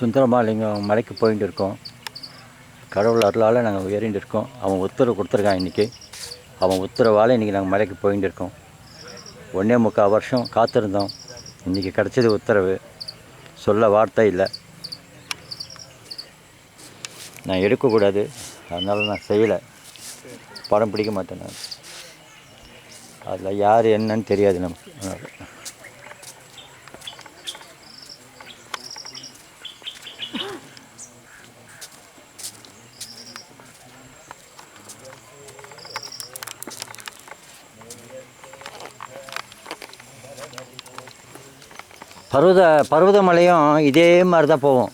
சுந்தரமாலிங்கம் மலைக்கு போயிட்டு இருக்கோம் கடவுள் அருளால் நாங்கள் ஏறிட்டு இருக்கோம் அவன் உத்தரவு கொடுத்துருக்கான் இன்றைக்கி அவன் உத்தரவால் இன்றைக்கி நாங்கள் மலைக்கு போயிட்டு இருக்கோம் ஒன்றே முக்கால் வருஷம் காத்திருந்தோம். இன்றைக்கி கிடச்சது உத்தரவு. சொல்ல வார்த்தை இல்லை. நான் எடுக்கக்கூடாது. அதனால் நான் செய்யலை. படம் பிடிக்க மாட்டேன் நான். அதில் யார் என்னன்னு தெரியாது நமக்கு. பருவத பருவதமலையும் இதே மாதிரி தான் போவோம்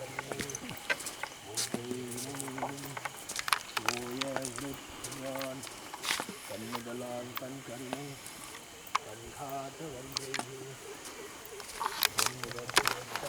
Thank you. न्दान्तं कर्म बन्धात् वन्देः